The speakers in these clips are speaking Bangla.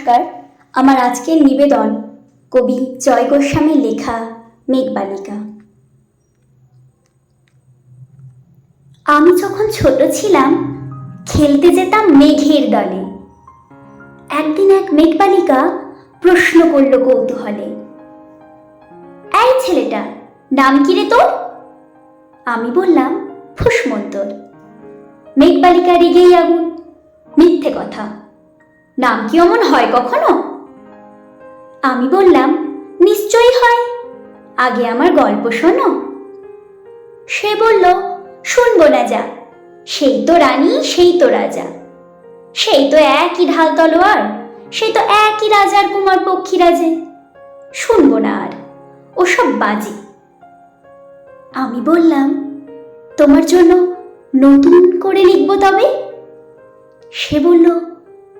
নমস্কার। আমার আজকের নিবেদন কবি জয় গোস্বামীর লেখা মেঘবালিকা। আমি যখন ছোট ছিলাম, খেলতে যেতাম মেঘের দলে। একদিন এক মেঘবালিকা প্রশ্ন করল কৌতূহলে, এই ছেলেটা, নাম কি রে তোর? আমি বললাম, ফুসমন্তর। মেঘবালিকা রেগেই আগুন, মিথ্যে কথা। নাম কি অমন হয় কখনো? আমি বললাম, নিশ্চয়ই হয়। আগে আমার গল্প শোনো। সে বলল, শুনব না যা, সেই তো রানী, সেই তো রাজা। সেই তো একই ঢাল তলোয়ার, সেই তো একই রাজার কুমার পক্ষী পক্ষীরাজে। শুনব না আর, ওসব বাজে। আমি বললাম, তোমার জন্য নতুন করে লিখব তবে? সে বলল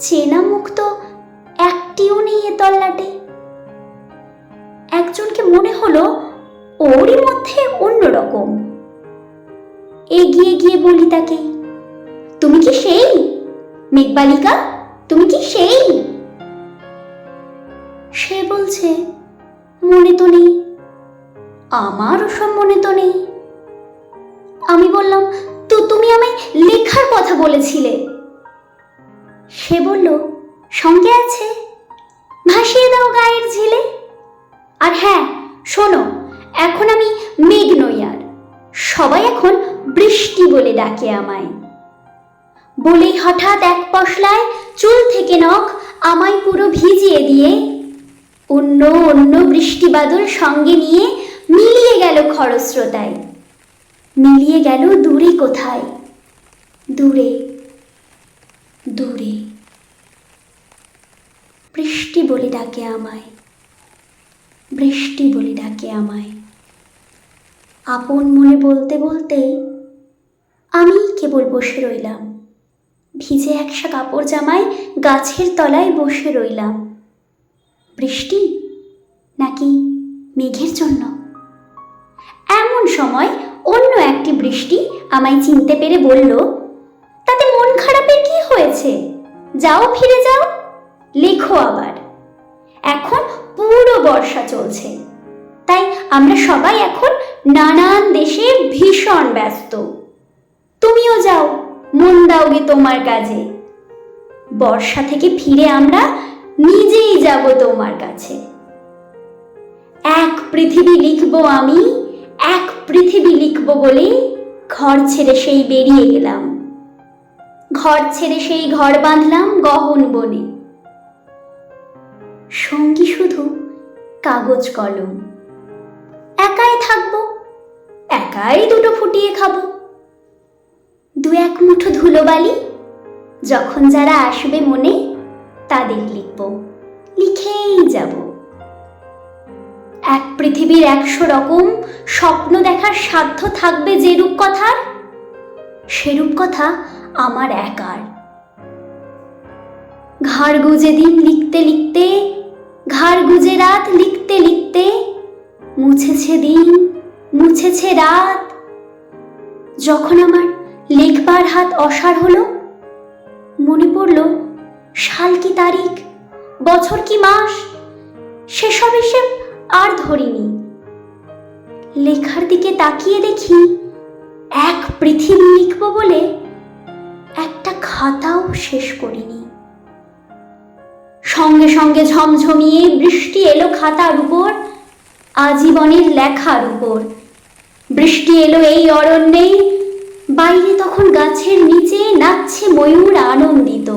চেনা মুখ তো একটিও নেই এ তল্লাটে। একজনকে মনে হলো ওরই মধ্যে অন্যরকম। এগিয়ে গিয়ে বলি তাকে, তুমি কি সেই? মেঘবালিকা, তুমি কি সেই? সে বলছে, মনে তো নেই আমার ওসব মনে তো নেই। আমি বললাম, তো তুমি আমায় লেখার কথা বলেছিলে? সে বলল, সঙ্গে আছে? ভাসিয়ে দাও গায়ের ঝিলে। আর হ্যাঁ শোনো, এখন আমি মেঘ আর। সবাই এখন বৃষ্টি বলে ডাকে আমায়। বলেই হঠাৎ এক পশলায় চুল থেকে নখ আমায় পুরো ভিজিয়ে দিয়ে অন্য অন্য বৃষ্টি বাদল সঙ্গে নিয়ে মিলিয়ে গেল খরস্রোতায়। মিলিয়ে গেল দূরে কোথায়? দূরে দূরে। বৃষ্টি বলে ডাকে আমায়। বৃষ্টি বলে ডাকে আমায়। আপন মনে বলতে বলতে আমি কেবল বসে রইলাম। ভিজে একসা কাপড় জামায় গাছের তলায় বসে রইলাম। বৃষ্টি নাকি মেঘের জন্য? এমন সময় অন্য একটি বৃষ্টি আমায় চিনতে পেরে বলল খারাপের কি হয়েছে? যাও, ফিরে যাও। লেখো আবার। এখন পুরো বর্ষা চলছে। তাই আমরা সবাই এখন নানান দেশে ভীষণ ব্যস্ত। তুমিও যাও, মন দাওগে তোমার কাজে। বর্ষা থেকে ফিরে আমরা নিজেই যাব তোমার কাছে। এক পৃথিবী লিখব আমি, এক পৃথিবী লিখব বলে ঘর ছেড়ে সেই বেরিয়ে গেলাম। ঘর ছেড়ে সেই ঘর বাঁধলাম গহন বনে। সঙ্গী শুধু কাগজ কলম। একাই থাকব, একাই দুটো ফুটিয়ে খাব। দু এক মুঠো ধুলোবালি যখন যারা আসবে মনে, তাদের লিখব, লিখেই যাব। এক পৃথিবীর একশো রকম স্বপ্ন দেখার সাধ্য থাকবে যেরূপ কথার, সেরূপ কথা আমার একার। ঘাড় গুজে দিন লিখতে লিখতে ঘাড় গুজে রাত লিখতে লিখতে, মুছেছে দিন, মুছেছে রাত। যখন আমার লেখবার হাত অসার হলো, মনে পড়ল, সাল কি তারিখ, বছর কি মাস, সেসব এসে আর ধরিনি। লেখার দিকে তাকিয়ে দেখি, এক পৃথিবী লিখব বলে খাতাও শেষ করিনি। সঙ্গে সঙ্গে ঝমঝমিয়ে বৃষ্টি এলো খাতার উপর, আজীবনের লেখার উপর। বৃষ্টি এলো এই অরণ্যে বাইরে তখন গাছের নিচে নাচছে ময়ূর আনন্দিত।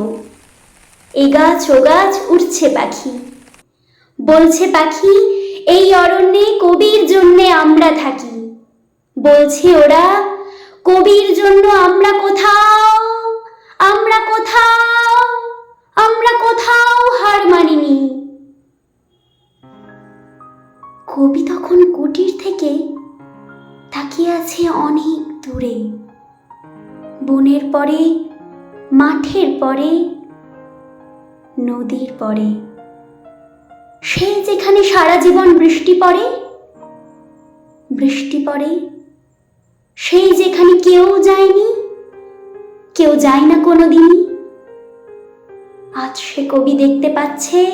এ গাছ ও গাছ উঠছে পাখি। বলছে পাখি, এই অরণ্যে কবির জন্যে আমরা থাকি। বলছে ওরা, কবির জন্য আমরা কোথাও অনেক দূরে। বনের পরে, মাঠের পরে, নদীর পরে। সেই যেখানে সারা জীবন বৃষ্টি পড়ে বৃষ্টি পড়ে। সেই যেখানে কেউ যায়নি, কেউ যায় না কোনোদিনই। আজ সে কবি দেখতে পাচ্ছে,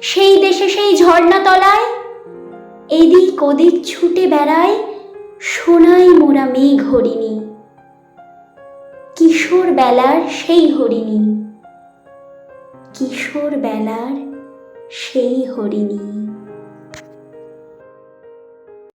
সেই দেশে সেই ঝর্ণা তলায় এদিক ওদিক ছুটে বেড়ায় সোনাই মোরা মেঘ হরিণী। কিশোর বেলার সেই হরিণী। কিশোর বেলার সেই হরিণী।